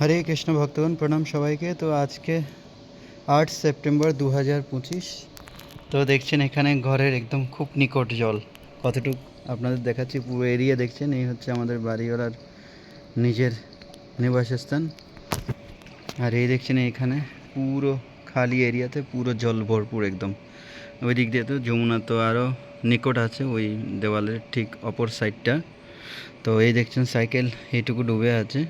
হরে কৃষ্ণ ভক্তগণ, প্রণাম সবাইকে। তো আজকে আট সেপ্টেম্বর দু হাজার পঁচিশ। তো দেখছেন এখানে ঘরের একদম খুব নিকট জল। কতটুকু আপনাদের দেখাচ্ছি, পুরো এরিয়া দেখছেন, এই হচ্ছে আমাদের বাড়িওয়ালার নিজের নিবাসস্থান। আর এই দেখছেন এখানে পুরো খালি এরিয়াতে পুরো জল ভরপুর একদম। ওই দিক দিয়ে তো যমুনা তো আরও নিকট আছে, ওই দেওয়ালের ঠিক অপর সাইডটা। তো এই দেখছেন সাইকেল, এইটুকু ডুবে আছে।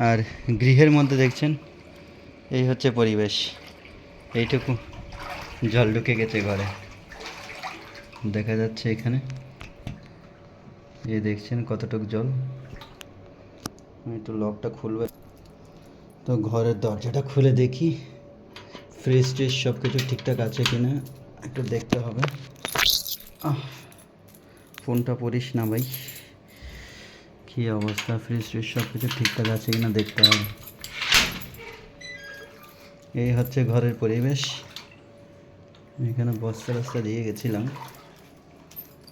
আর গৃহের মধ্যে দেখছেন, এই হচ্ছে পরিবেশ। এইটুকু জল ঢুকে গেছে ঘরে। দেখা যাচ্ছে এখানে। এই দেখছেন কতটুকু জল। একটু লকটা খুলবে। তো ঘরের দরজাটা খুলে দেখি ফ্রিজ ট্রিজ সব কিছু ঠিকঠাক আছে কি না একটু দেখতে হবে। ফোনটা পড়িস না ভাই। কী অবস্থা? ফ্রিজ ট্রিজ সব কিছু ঠিকঠাক আছে কিনা দেখতে হবে। এই হচ্ছে ঘরের পরিবেশ। এখানে বস্তা বস্তা দিয়ে গেছিলাম।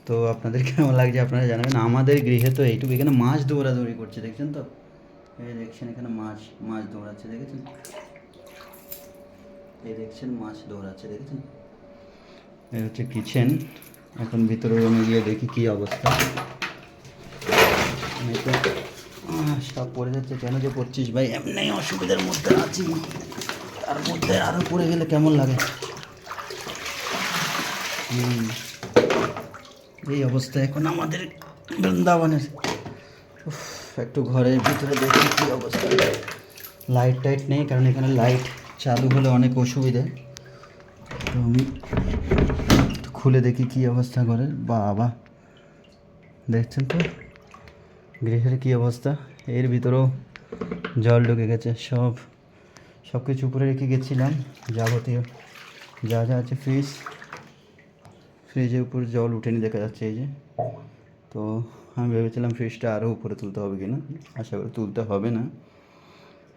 তো আপনাদের কেমন লাগছে আপনারা জানাবেন। আমাদের গৃহে তো এইটুকু, এখানে মাছ দৌড়াদৌড়ি করছে, দেখছেন তো? এই দেখছেন এখানে মাছ মাছ দৌড়াচ্ছে, দেখেছেন? এই দেখছেন মাছ দৌড়াচ্ছে, দেখেছেন? এই হচ্ছে কিচেন এখন ভিতরে রুমে গিয়ে দেখি কী অবস্থা। সব পড়ে যাচ্ছে। কেন যে পড়ছিস ভাই? এমনি অসুবিধার মধ্যে আছি। তার মধ্যে আরও পড়ে গেলে কেমন লাগে। এই অবস্থা এখন আমাদের বৃন্দাবনের। একটু ঘরের ভিতরে দেখি কী অবস্থা। লাইট টাইট নেই, কারণ এখানে লাইট চালু হলে অনেক অসুবিধা। তো আমি খুলে দেখি কী অবস্থা ঘরের। বাবা। দেখছেন তো? গৃহের কী অবস্থা? এর ভিতরেও জল ঢুকে গেছে, সব সব কিছু উপরে রেখে গেছিলাম। যাবতীয় যা যা আছে ফ্রিজ ফ্রিজের উপর জল উঠেনি দেখা যাচ্ছে এই যে। তো আমি ভেবেছিলাম ফ্রিজটা আরও উপরে তুলতে হবে কিনা, আশা করি তুলতে হবে না।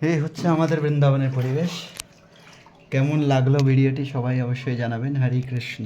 এই হচ্ছে আমাদের বৃন্দাবনের পরিবেশ। কেমন লাগল ভিডিওটি সবাই অবশ্যই জানাবেন। হরে কৃষ্ণ।